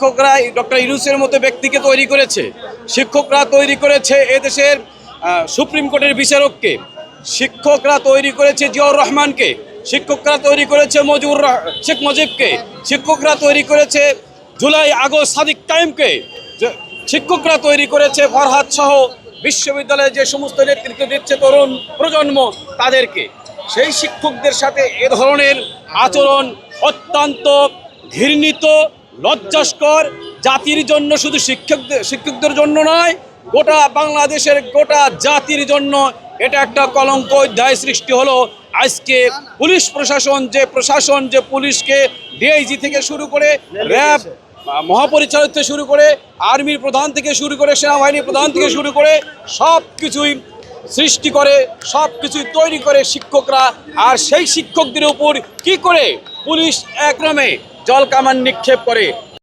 শিক্ষকরা ডক্টর ইউনুসের মতো ব্যক্তিকে তৈরি করেছে। শিক্ষকরা তৈরি করেছে এদেশের সুপ্রিম কোর্টের বিচারককে। শিক্ষকরা তৈরি করেছে জিয়াউর রহমানকে। শিক্ষকরা তৈরি করেছে মজুর শেখ মুজিবকে। শিক্ষকরা তৈরি করেছে জুলাই আগস্ট সাদিক টাইমকে শিক্ষকরা তৈরি করেছে ফরহাদ সহ বিশ্ববিদ্যালয়ে যে সমস্ত নেতৃত্ব দিচ্ছে তরুণ প্রজন্ম তাদেরকে। সেই শিক্ষকদের সাথে এ ধরনের আচরণ অত্যন্ত ঘৃণিত লজ্জাস্কর জাতির জন্য শুধু শিক্ষকদের শিক্ষকদের জন্য নয়, গোটা বাংলাদেশের গোটা জাতির জন্য এটা একটা কলঙ্ক অধ্যায় সৃষ্টি হলো। আজকে পুলিশ প্রশাসন যে প্রশাসন যে পুলিশকে ডিআইজি থেকে শুরু করে র্যাব মহাপরিচালক থেকে শুরু করে আর্মির প্রধান থেকে শুরু করে সেনাবাহিনীর প্রধান থেকে শুরু করে সব কিছুই সৃষ্টি করে সব কিছুই তৈরি করে শিক্ষকরা। আর সেই শিক্ষকদের উপর কি করে পুলিশ একরমে জল কামান নিক্ষেপ করে।